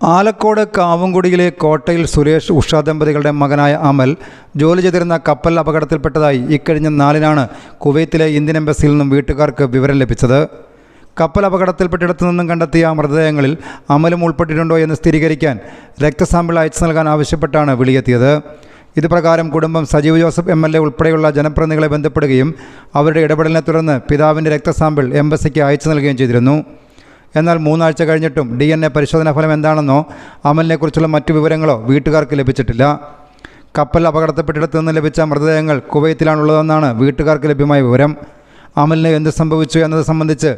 ആലക്കോട് കാവുംകുടിയിലെ കോട്ടയിൽ സുരേഷ് ഉഷ ദമ്പതികളുടെ മകനായ അമൽ ജോലി ചെയ്തിരുന്ന കപ്പൽ അപകടത്തിൽപ്പെട്ടതായി ഇക്കഴിഞ്ഞ നാലിനാണ് കുവൈത്തിലെ ഇന്ത്യൻ എംബസിയിൽ നിന്നും വീട്ടുകാർക്ക് വിവരം ലഭിച്ചത്. കപ്പൽ അപകടത്തിൽപ്പെട്ടിടത്തു നിന്നും കണ്ടെത്തിയ മൃതദേഹങ്ങളിൽ അമലും ഉൾപ്പെട്ടിട്ടുണ്ടോ എന്ന് സ്ഥിരീകരിക്കാൻ രക്തസാമ്പിൾ അയച്ചു നൽകാൻ ആവശ്യപ്പെട്ടാണ് വിളിയെത്തിയത്. ഇതുപ്രകാരം കുടുംബം Sajeev Joseph M L A ഉൾപ്പെടെയുള്ള ജനപ്രതിനിധികളെ ബന്ധപ്പെടുകയും അവരുടെ ഇടപെടലിനെ തുടർന്ന് പിതാവിന്റെ രക്തസാമ്പിൾ എംബസിക്ക് അയച്ചു നൽകുകയും ചെയ്തിരുന്നു. എന്നാൽ മൂന്നാഴ്ച കഴിഞ്ഞിട്ടും ഡി എൻ എ പരിശോധനാ ഫലം എന്താണെന്നോ അമലിനെക്കുറിച്ചുള്ള മറ്റു വിവരങ്ങളോ വീട്ടുകാർക്ക് ലഭിച്ചിട്ടില്ല. കപ്പൽ അപകടത്തിൽപ്പെട്ടിടത്തു നിന്ന് ലഭിച്ച മൃതദേഹങ്ങൾ കുവൈത്തിലാണുള്ളതെന്നാണ് വീട്ടുകാർക്ക് ലഭ്യമായ വിവരം. അമലിന് എന്ത് സംഭവിച്ചു എന്നത് സംബന്ധിച്ച്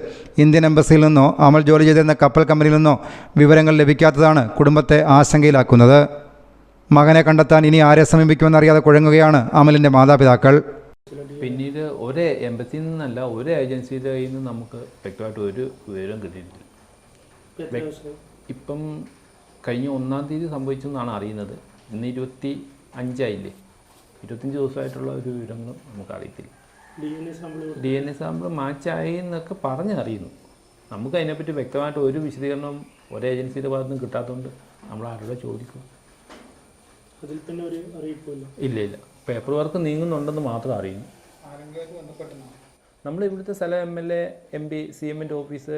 ഇന്ത്യൻ എംബസിയിൽ നിന്നോ അമൽ ജോലി ചെയ്തിരുന്ന കപ്പൽ കമ്പനിയിൽ നിന്നോ വിവരങ്ങൾ ലഭിക്കാത്തതാണ് കുടുംബത്തെ ആശങ്കയിലാക്കുന്നത്. മകനെ കണ്ടെത്താൻ ഇനി ആരെ സമീപിക്കുമെന്നറിയാതെ കുഴങ്ങുകയാണ് അമലിന്റെ മാതാപിതാക്കൾ. പിന്നീട് ഒരേ എംബസിയിൽ നിന്നല്ല ഒരേ ഏജൻസിയിൽ നിന്ന് നമുക്ക് വ്യക്തമായിട്ട് ഒരു വിവരം കിട്ടിയിട്ടില്ല. ഇപ്പം കഴിഞ്ഞ ഒന്നാം തീയതി സംഭവിച്ചെന്നാണ് അറിയുന്നത്. ഇന്ന് ഇരുപത്തി അഞ്ചായില്ലേ ഇരുപത്തഞ്ച് ദിവസമായിട്ടുള്ള ഒരു വിവരങ്ങളും നമുക്ക് അറിയത്തില്ല ഡി എൻ എ സാമ്പിൾ മാച്ചായി എന്നൊക്കെ പറഞ്ഞ് അറിയുന്നു. നമുക്ക് അതിനെപ്പറ്റി വ്യക്തമായിട്ട് ഒരു വിശദീകരണം ഒരു ഏജൻസിയുടെ ഭാഗത്തു നിന്ന് കിട്ടാത്തതുകൊണ്ട് നമ്മൾ ആരോടെ ചോദിക്കും. അതിൽ തന്നെ ഒരു അറിയിപ്പില്ല ഇല്ല ഇല്ല. പേപ്പർ വർക്ക് നീങ്ങുന്നുണ്ടെന്ന് മാത്രം അറിയുന്നു. നമ്മൾ ഇവിടുത്തെ സ്ഥലം M L A M P C എമ്മിന്റെ ഓഫീസ്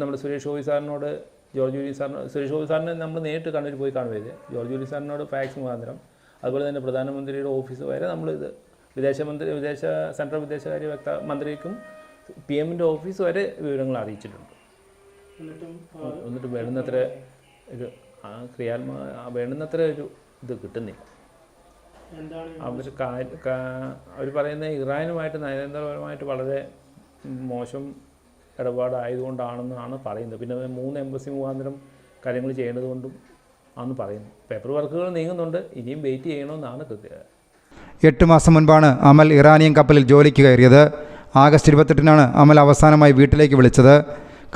നമ്മുടെ സുരേഷ് ഗോപി സാറിനോട് ജോർജ് ജൂലി സാറിന് സുരേഷ് ഗോപി സാറിനെ നമ്മൾ നേരിട്ട് കണ്ണൂർ പോയി കാണുകയത് ജോർജ് ജൂലി സാറിനോട് ഫാക്സ് മുഖാന്തരം. അതുപോലെ തന്നെ പ്രധാനമന്ത്രിയുടെ ഓഫീസ് വരെ നമ്മൾ ഇത് വിദേശമന്ത്രി വിദേശ സെൻട്രൽ വിദേശകാര്യ വ്യക്ത മന്ത്രിക്കും പി എമ്മിന്റെ ഓഫീസ് വരെ വിവരങ്ങൾ അറിയിച്ചിട്ടുണ്ട്. എന്നിട്ടും വേണ്ടുന്നത്ര ഒരു ആ ക്രിയാത്മ ആ വേണ്ടുന്നത്ര ഒരു ഇത് കിട്ടുന്നില്ല. അവർ അവർ പറയുന്ന ഇറാനുമായിട്ട് നയതന്ത്രപരമായിട്ട് വളരെ മോശം ഇടപാടായതുകൊണ്ടാണെന്നാണ് പറയുന്നത്. പിന്നെ മൂന്ന് എംബസി മുഖാന്തരം കാര്യങ്ങൾ ചെയ്യേണ്ടത് കൊണ്ടും പറയുന്നു. പേപ്പർ വർക്കുകൾ നീങ്ങുന്നുണ്ട്. ഇനിയും വെയിറ്റ് ചെയ്യണമെന്നാണ് കൃത്യത എട്ട് മാസം മുൻപാണ് അമൽ ഇറാനിയൻ കപ്പലിൽ ജോലിക്ക് കയറിയത്. ആഗസ്റ്റ് ഇരുപത്തെട്ടിനാണ് അമൽ അവസാനമായി വീട്ടിലേക്ക് വിളിച്ചത്.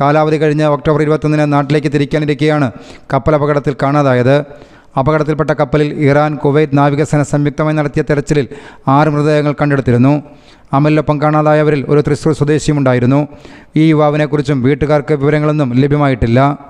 കാലാവധി കഴിഞ്ഞ് ഒക്ടോബർ ഇരുപത്തൊന്നിന് നാട്ടിലേക്ക് തിരിക്കാനിരിക്കെയാണ് കപ്പൽ അപകടത്തിൽ കാണാതായത്. അപകടത്തിൽപ്പെട്ട കപ്പലിൽ ഇറാൻ കുവൈറ്റ് നാവികസേന സംയുക്തമായി നടത്തിയ തെരച്ചിലിൽ ആറ് മൃതദേഹങ്ങൾ കണ്ടെടുത്തിരുന്നു. അമലിനൊപ്പം കാണാതായവരിൽ ഒരു തൃശ്ശൂർ സ്വദേശിയുമുണ്ടായിരുന്നു. ഈ യുവാവിനെക്കുറിച്ചും വീട്ടുകാർക്ക് വിവരങ്ങളൊന്നും ലഭ്യമായിട്ടില്ല.